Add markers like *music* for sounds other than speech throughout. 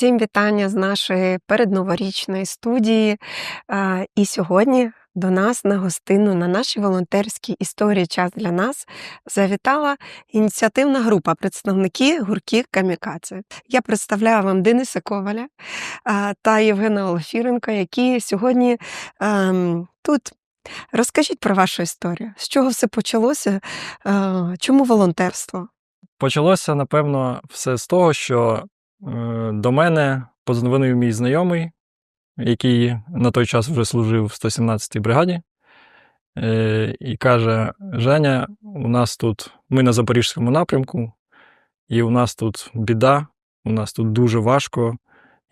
Всім вітання з нашої передноворічної студії. І сьогодні до нас на гостину на нашій волонтерській історії Час для нас завітала ініціативна група представники гурків Камікадзе. Я представляю вам Дениса Коваля та Євгена Олефіренка, які сьогодні ем, тут. Розкажіть про вашу історію. З чого все почалося? Чому волонтерство? Почалося, напевно, все з того, що до мене подзвонив мій знайомий, який на той час вже служив в 117-й бригаді, е, і каже: Женя, у нас тут, ми на Запорізькому напрямку, і у нас тут біда, у нас тут дуже важко,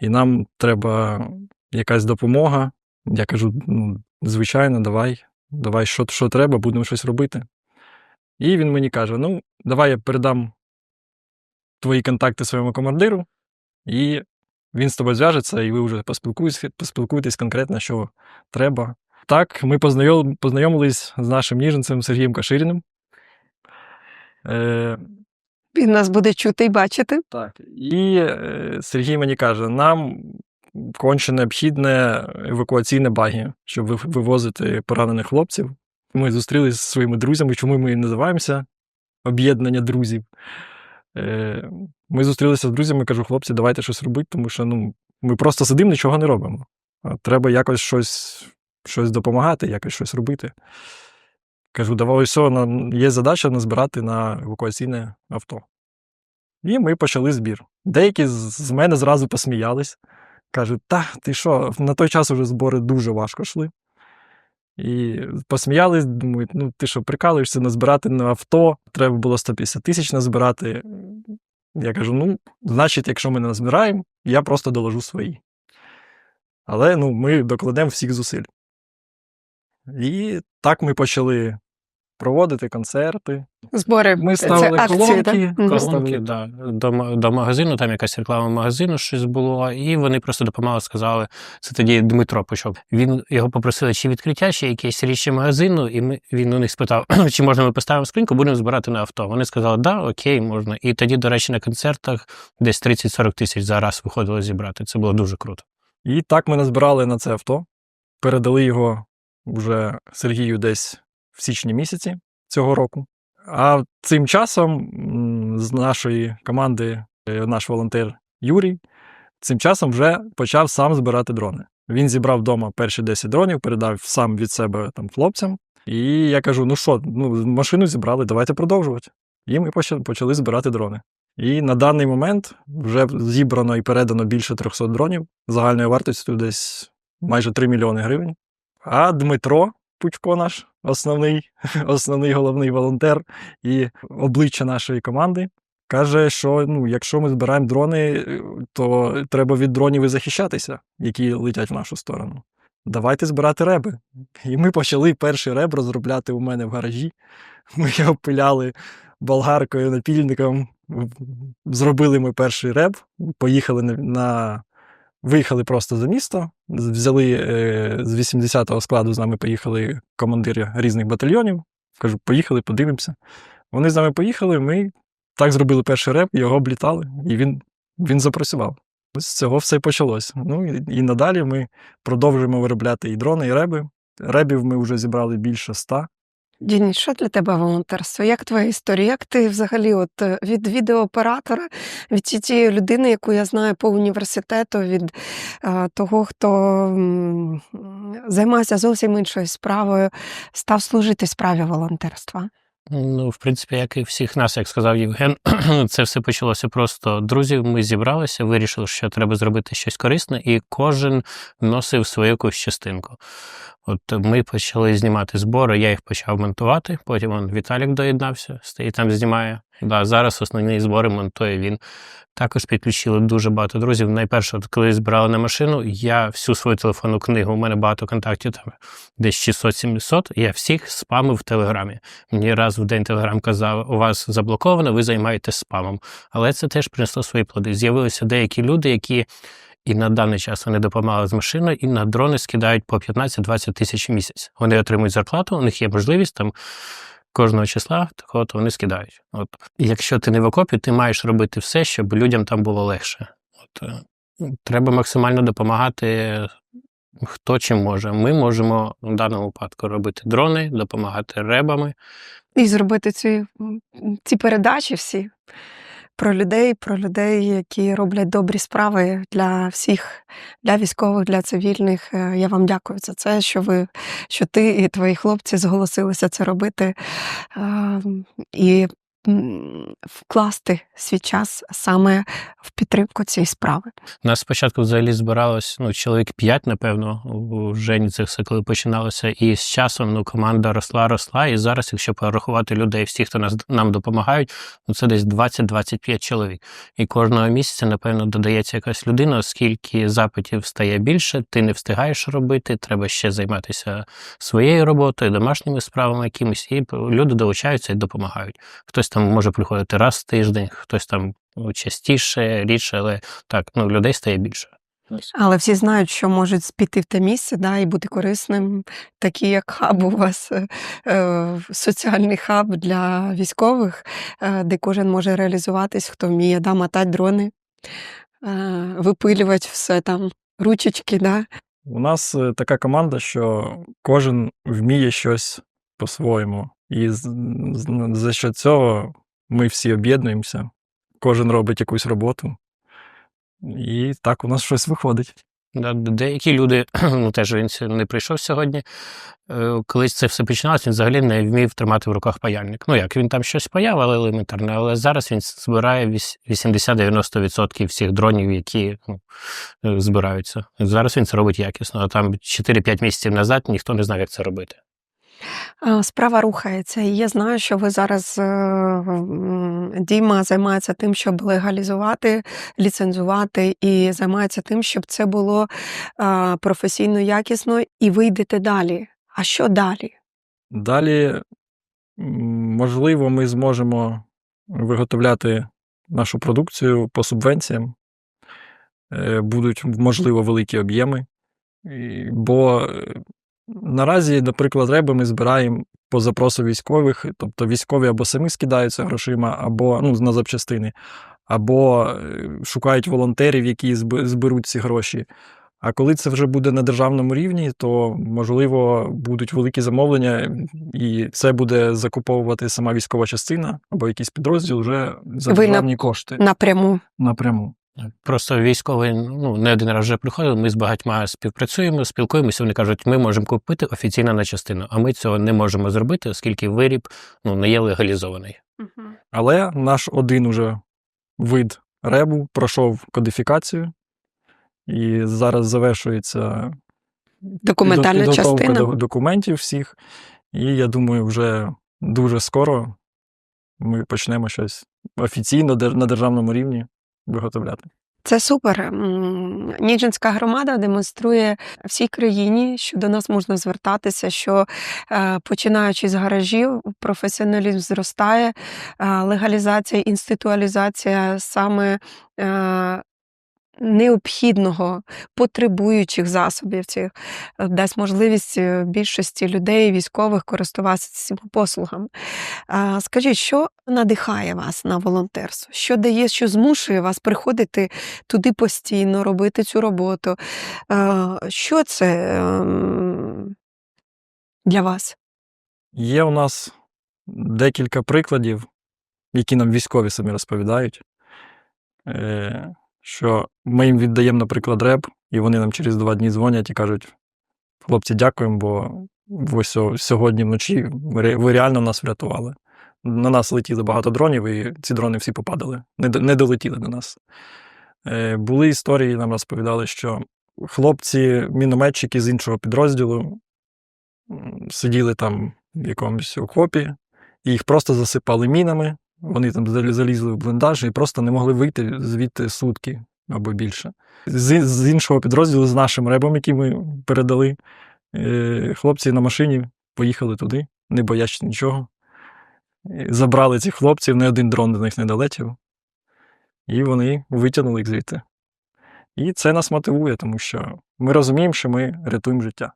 і нам треба якась допомога. Я кажу: ну, звичайно, давай, давай, що, що треба, будемо щось робити. І він мені каже: ну, давай я передам твої контакти своєму командиру, і він з тобою зв'яжеться, і ви вже поспілкуєтесь, конкретно, що треба. Так, ми познайом, познайомились з нашим ніженцем Сергієм Каширіним. Е, Він нас буде чути і бачити. так. І е, Сергій мені каже: нам конче необхідне евакуаційне багі, щоб вивозити поранених хлопців. Ми зустрілися зі своїми друзями, чому ми і називаємося об'єднання друзів. Е, Ми зустрілися з друзями, кажу, хлопці, давайте щось робити, тому що ну, ми просто сидимо, нічого не робимо. Треба якось щось, щось допомагати, якось щось робити. Кажу, давай все, є задача назбирати на евакуаційне авто. І ми почали збір. Деякі з мене зразу посміялись. Кажуть, та, ти що, на той час вже збори дуже важко йшли. І посміялись, думають, ну ти що, прикалуєшся назбирати на авто, треба було 150 тисяч назбирати. Я кажу: ну, значить, якщо ми не назбираємо, я просто доложу свої. Але ну, ми докладемо всіх зусиль. І так ми почали проводити концерти. Збори Ми це ставили акції, колонки? Мгм. Колонки, да, до, до магазину, там якась реклама магазину щось було, і вони просто допомагали, сказали. Це тоді Дмитро пішов. Він його попросили, чи відкриття, чи якесь річчя магазину, і ми, він у них спитав, *clears throat* чи можна ми поставимо скриньку, будемо збирати на авто. Вони сказали, да, окей, можна. І тоді, до речі, на концертах десь 30-40 тисяч за раз виходило зібрати. Це було дуже круто. І так ми назбирали на це авто, передали його вже Сергію десь в січні місяці цього року. А цим часом з нашої команди е, наш волонтер Юрій цим часом вже почав сам збирати дрони. Він зібрав вдома перші 10 дронів, передав сам від себе там хлопцям. І я кажу: ну що, ну, машину зібрали, давайте продовжувати. І ми почали, збирати дрони. І на даний момент вже зібрано і передано більше 300 дронів загальною вартістю десь майже 3 мільйони гривень. А Дмитро Пучко, наш основний, *laughs* основний головний волонтер і обличчя нашої команди, каже, що ну, якщо ми збираємо дрони, е, то треба від дронів і захищатися, які летять в нашу сторону. Давайте збирати реби. І ми почали перший реб розробляти у мене в гаражі. Ми *laughs* його пиляли болгаркою, напільником. Зробили ми перший реб, поїхали на, на Виїхали просто за місто, взяли е, з 80-го складу з нами поїхали командири різних батальйонів. Кажу, поїхали, подивимося. Вони з нами поїхали, ми так зробили перший реп, його облітали, і він, він запрацював. З цього все почалось. Ну і, і надалі ми продовжуємо виробляти і дрони, і реби. Ребів ми вже зібрали більше ста. Діні, що для тебе волонтерство? Як твоя історія? Як ти взагалі от е, від відеооператора, від ті- тієї людини, яку я знаю по університету, від е, того, хто м, займається зовсім іншою справою, став служити справі волонтерства? Ну, в принципі, як і всіх нас, як сказав Євген, *clears throat* це все почалося просто друзів. Ми зібралися, вирішили, що треба зробити щось корисне, і кожен вносив свою якусь частинку. От ми почали знімати збори, я їх почав монтувати. Потім он Віталік доєднався, стоїть там, знімає. Да, зараз основні збори монтує він. Також підключили дуже багато друзів. Найперше, коли збирали на машину, я всю свою телефонну книгу, у мене багато контактів, там десь 600-700, я всіх спамив в Телеграмі. Мені раз в день Телеграм казав, у вас заблоковано, ви займаєтесь спамом. Але це теж принесло свої плоди. З'явилися деякі люди, які і на даний час вони допомагали з машиною, і на дрони скидають по 15-20 тисяч в місяць. Вони отримують зарплату, у них є можливість там кожного числа, такого то вони скидають. От якщо ти не в окопі, ти маєш робити все, щоб людям там було легше. От е, треба максимально допомагати. Хто чим може. Ми можемо в даному випадку робити дрони, допомагати ребами. І зробити ці, ці передачі всі про людей, про людей, які роблять добрі справи для всіх, для військових, для цивільних. Е, Я вам дякую за це, що ви, що ти і твої хлопці зголосилися це робити е, і вкласти свій час саме в підтримку цієї справи. Нас спочатку взагалі збиралось ну, чоловік 5, напевно, у Жені це коли починалося. І з часом ну, команда росла, росла. І зараз, якщо порахувати людей, всіх, хто нас нам допомагають, ну це десь 20-25 чоловік. І кожного місяця, напевно, додається якась людина, оскільки запитів стає більше, ти не встигаєш робити, треба ще займатися своєю роботою, домашніми справами якимись, і люди долучаються і допомагають. Хтось там може приходити раз в тиждень, хтось там ну, частіше, рідше, але так, ну, людей стає більше. Але всі знають, що можуть піти в те місце да, і бути корисним, такі як хаб у вас, е, е, соціальний хаб для військових, е, де кожен може реалізуватись, хто вміє да, мотати дрони, е, випилювати все там, ручечки. Да. У нас така команда, що кожен вміє щось по-своєму. І за що цього ми всі об'єднуємося, кожен робить якусь роботу. І так у нас щось виходить. Деякі люди, *clears throat* ну теж він не прийшов сьогодні. е, Колись це все починалося, він взагалі не вмів тримати в руках паяльник. Ну як він там щось паяв, але елементарне. Але зараз він збирає 80-90% всіх дронів, які ну, е, збираються. Зараз він це робить якісно. А там 4-5 місяців назад ніхто не знав, як це робити. Е, Справа рухається, і я знаю, що ви зараз е, Діма займається тим, щоб легалізувати, ліцензувати, і займається тим, щоб це було е, професійно якісно, і ви йдете далі. А що далі? Далі, можливо, ми зможемо виготовляти нашу продукцію по субвенціям. Будуть, можливо, великі об'єми. Бо наразі, наприклад, реби ми збираємо по запросу військових, тобто військові або самі скидаються грошима, або ну, на запчастини, або е, шукають волонтерів, які зб- зберуть ці гроші. А коли це вже буде на державному рівні, то можливо будуть великі замовлення, і це буде закуповувати сама військова частина або якийсь підрозділ вже за Ви державні кошти Напряму. напряму. Просто військовий ну, не один раз вже приходив, ми з багатьма співпрацюємо, спілкуємося, вони кажуть, ми можемо купити офіційно на частину, а ми цього не можемо зробити, оскільки виріб ну, не є легалізований. Але наш один уже вид ребу пройшов кодифікацію, і зараз завершується Документальна підготовка частина. документів всіх. І я думаю, вже дуже скоро ми почнемо щось офіційно на державному рівні виготовляти. Це супер. Ніжинська громада демонструє всій країні, що до нас можна звертатися, що е, починаючи з гаражів, професіоналізм зростає, е, легалізація, інституалізація саме е, необхідного, потребуючих засобів цих е, дасть можливість е, більшості людей, військових користуватися цими послугами. Скажіть, що надихає вас на волонтерство? Що дає, що змушує вас приходити туди постійно, робити цю роботу? Що це ем, для вас? Є у нас декілька прикладів, які нам військові самі розповідають, е, що ми їм віддаємо, наприклад, реп, і вони нам через два дні дзвонять і кажуть: хлопці, дякуємо, бо сьо- сьогодні вночі ви реально нас врятували. На нас летіло багато дронів, і ці дрони всі попадали, не, долетіли до нас. Е, Були історії, нам розповідали, що хлопці, мінометчики з іншого підрозділу сиділи там в якомусь окопі, і їх просто засипали мінами. Вони там залізли в бліндаж і просто не могли вийти звідти сутки або більше. З, з іншого підрозділу, з нашим ребом, який ми передали, е, хлопці на машині поїхали туди, не боячись нічого. Е, Забрали цих хлопців, не один дрон до них не долетів. І вони витягнули їх звідти. І це нас мотивує, тому що ми розуміємо, що ми рятуємо життя.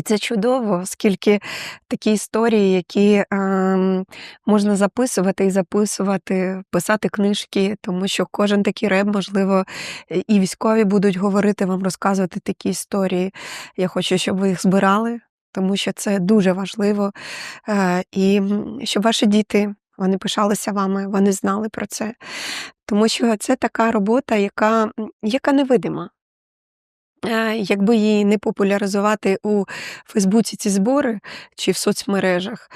І це чудово, оскільки такі історії, які ем, можна записувати і записувати, писати книжки, тому що кожен такий реб, можливо, і військові будуть говорити вам, розказувати такі історії. Я хочу, щоб ви їх збирали, тому що це дуже важливо. Е, і щоб ваші діти вони пишалися вами, вони знали про це. Тому що це така робота, яка, яка невидима. Якби її не популяризувати у Фейсбуці ці збори чи в соцмережах,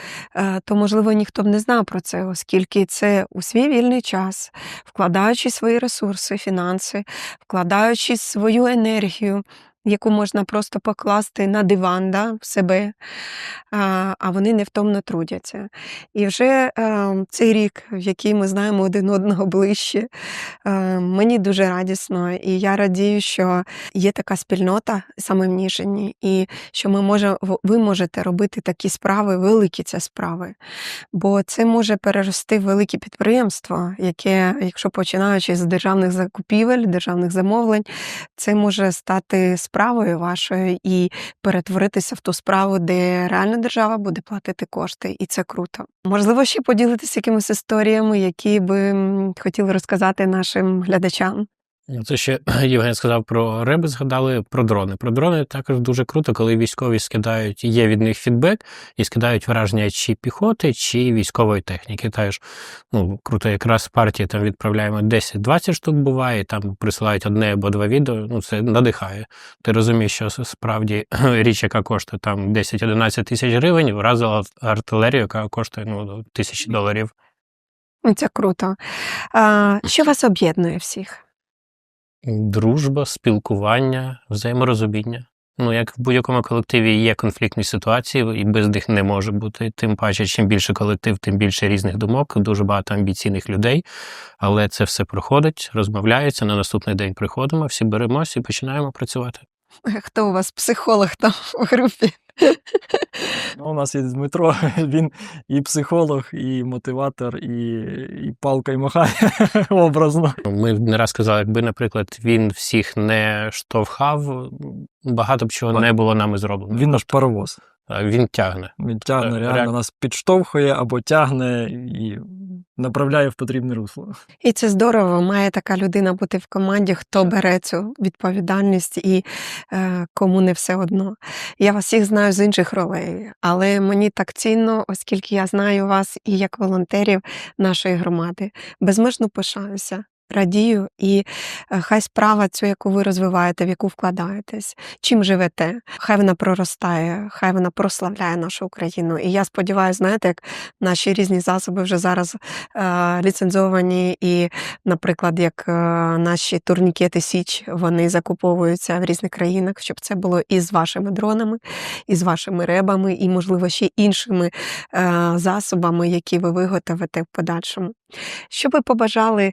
то, можливо, ніхто б не знав про це, оскільки це у свій вільний час, вкладаючи свої ресурси, фінанси, вкладаючи свою енергію, яку можна просто покласти на диван да, в себе, а вони невтомно трудяться. І вже е, цей рік, в який ми знаємо один одного ближче, е, мені дуже радісно, і я радію, що є така спільнота саме в Ніжині, і що ми може, ви можете робити такі справи, великі це справи. Бо це може перерости в велике підприємство, яке, якщо починаючи з державних закупівель, державних замовлень, це може стати справою вашою і перетворитися в ту справу, де реальна держава буде платити кошти, і це круто. Можливо, ще поділитися якимись історіями, які би хотіли розказати нашим глядачам. Це ще *clears throat* Євген сказав про реби, згадали про дрони. Про дрони також дуже круто, коли військові скидають, є від них фідбек і скидають враження чи піхоти, чи військової техніки. Теж ну, круто, якраз партії там відправляємо 10-20 штук буває, там присилають одне або два відео. Ну, це надихає. Ти розумієш, що справді *clears throat* річ, яка коштує там 10-11 тисяч гривень, вразила артилерію, яка коштує ну, тисячі доларів. Це круто. А, що вас об'єднує всіх? Дружба, спілкування, взаєморозуміння. Ну, як в будь-якому колективі є конфліктні ситуації, і без них не може бути. Тим паче, чим більше колектив, тим більше різних думок, дуже багато амбіційних людей. Але це все проходить, розмовляється. На наступний день приходимо, всі беремося і починаємо працювати. Хто у вас психолог там у групі? *laughs* Ну, у нас є Дмитро, *laughs* він і психолог, і мотиватор, і, і палка і махає *laughs* образно. Ми не раз казали, якби, наприклад, він всіх не штовхав, багато б чого не було нами зроблено. Він наш паровоз. Він тягне. Він тягне, Е, реально реально. нас підштовхує або тягне і направляє в потрібне русло. І це здорово, має така людина бути в команді, хто бере цю відповідальність і е, кому не все одно. Я вас всіх знаю з інших ролей, але мені так цінно, оскільки я знаю вас і як волонтерів нашої громади. Безмежно пишаюся. Радію, і е, хай справа цю, яку ви розвиваєте, в яку вкладаєтесь, чим живете, хай вона проростає, хай вона прославляє нашу Україну. І я сподіваюся, знаєте, як наші різні засоби вже зараз е, ліцензовані, і, наприклад, як е, наші турнікети Січ, вони закуповуються в різних країнах, щоб це було і з вашими дронами, і з вашими ребами, і, можливо, ще іншими е, засобами, які ви виготовите в подальшому. Що ви побажали е,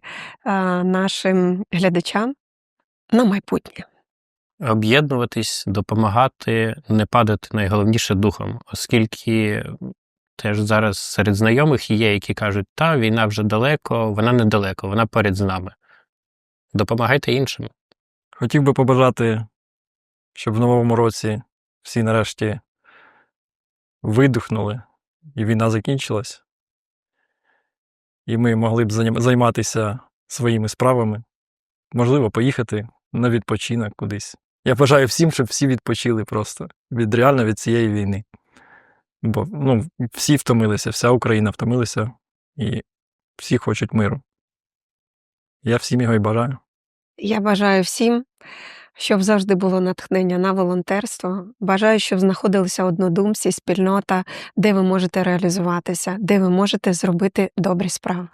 нашим глядачам на майбутнє? об'єднуватись, допомагати, не падати найголовніше духом, оскільки теж зараз серед знайомих є, які кажуть, та війна вже далеко, вона недалеко, вона поряд з нами. Допомагайте іншим. Хотів би побажати, щоб в новому році всі нарешті видихнули, і війна закінчилась. І ми могли б займатися своїми справами, можливо, поїхати на відпочинок кудись. Я бажаю всім, щоб всі відпочили просто від реально від цієї війни. Бо ну, всі втомилися, вся Україна втомилася, і всі хочуть миру. Я всім його і бажаю. Я бажаю всім, щоб завжди було натхнення на волонтерство. Бажаю, щоб знаходилися однодумці, спільнота, де ви можете реалізуватися, де ви можете зробити добрі справи.